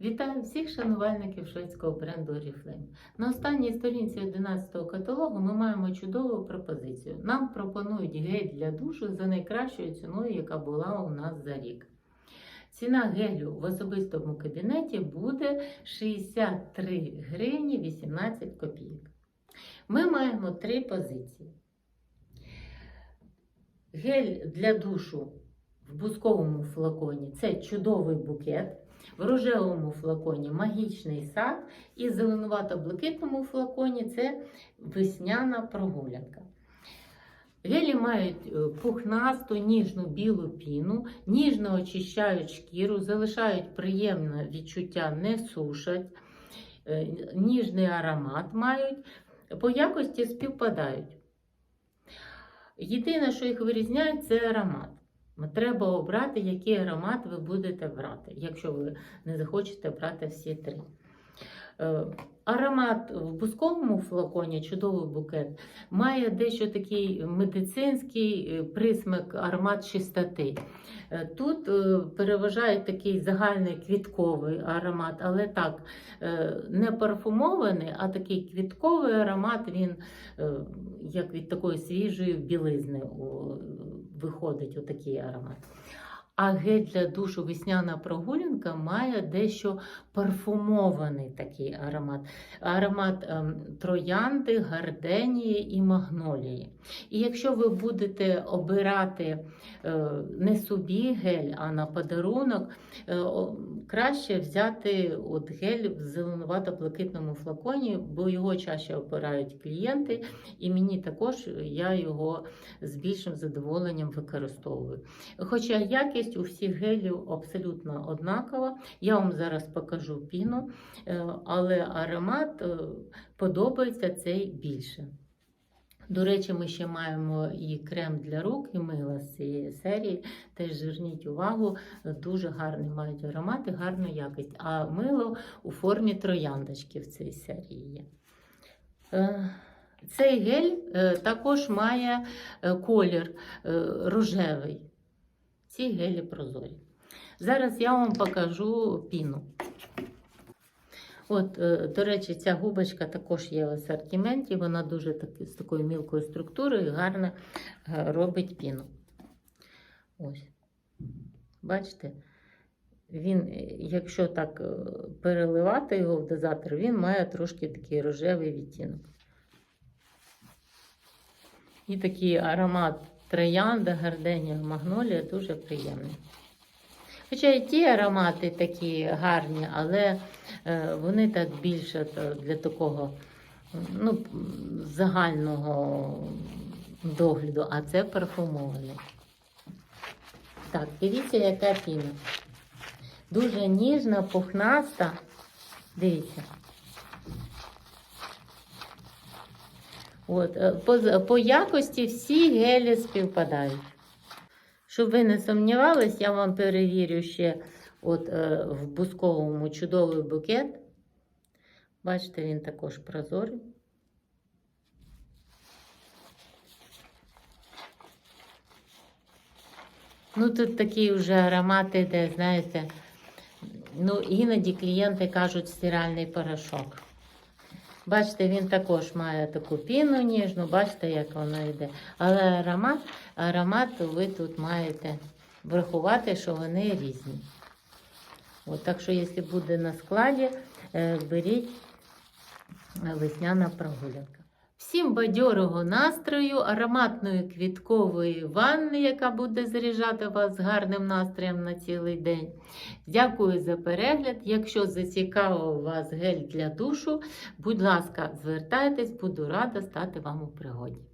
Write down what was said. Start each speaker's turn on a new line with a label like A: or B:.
A: Вітаю всіх шанувальників шведського бренду Oriflame. На останній сторінці 11-го каталогу ми маємо чудову пропозицію. Нам пропонують гель для душу за найкращою ціною, яка була у нас за рік. Ціна гелю в особистому кабінеті буде 63 гривні 18 копійок. Ми маємо три позиції. Гель для душу в бусковому флаконі це чудовий букет. В рожевому флаконі магічний сад, і зеленувато-блакитному флаконі це весняна прогулянка. Гелі мають е, пухнасту, ніжну білу піну, ніжно очищають шкіру, залишають приємне відчуття, не сушать, е, ніжний аромат мають, по якості співпадають. Єдине, що їх вирізняє, це аромат. Треба обрати, який аромат ви будете брати, якщо ви не захочете брати всі три. Е, Аромат в бусковому флаконі, чудовий букет, має дещо такий медицинський е, присмак, аромат чистоти. Е, Тут переважає такий загальний квітковий аромат, але так, не парфумований, а такий квітковий аромат, він як від такої свіжої білизни виходить отакий аромат. А гель для душу весняна прогулянка має дещо парфумований такий аромат. Аромат ем, троянди, гарденії і магнолії. І якщо ви будете обирати е, не собі гель, а на подарунок, е, краще взяти от гель в зеленувато-блакитному флаконі, бо його чаще обирають клієнти, і мені також я його з більшим задоволенням використовую. Хоча якість у всіх гелів абсолютно однакова. Я вам зараз покажу піну, е, але аромат е, подобається цей більше. До речі, ми ще маємо і крем для рук, і мило з цієї серії. Теж зверніть увагу, дуже гарний мають аромат і гарну якість. А мило у формі трояндочки в цій серії є. Е, Цей гель також має колір рожевий. Ці гелі прозорі. Зараз я вам покажу піну. От, е, до речі, ця губочка також є в асортименті. Вона дуже таки, з такою мілкою структурою і гарно е, робить піну. Ось. Бачите? Він, е, якщо так переливати його в дозатор, він має трошки такий рожевий відтінок. І такий аромат троянда, гарденія, магнолія дуже приємний. Хоча і ті аромати такі гарні, але е, вони так більше для такого ну, загального догляду, а це парфумований. Так, дивіться, яка піна. Дуже ніжна, пухнаста. Дивіться. От, е, по, по якості всі гелі співпадають. Щоб ви не сумнівались, я вам перевірю ще от, е, в бусковому чудовий букет. Бачите, він також прозорий. Ну, тут такі вже аромати, де, знаєте, ну, іноді клієнти кажуть стиральний порошок. Бачите, він також має таку піну ніжну, бачите, як воно йде. Але аромат, аромат ви тут маєте врахувати, що вони різні. От, так що, якщо буде на складі, е, беріть е, весняна прогулянка. Всім бадьорого настрою, ароматної квіткової ванни, яка буде заряджати вас гарним настроєм на цілий день. Дякую за перегляд. Якщо зацікавив вас гель для душу, будь ласка, звертайтесь, буду рада стати вам у пригоді.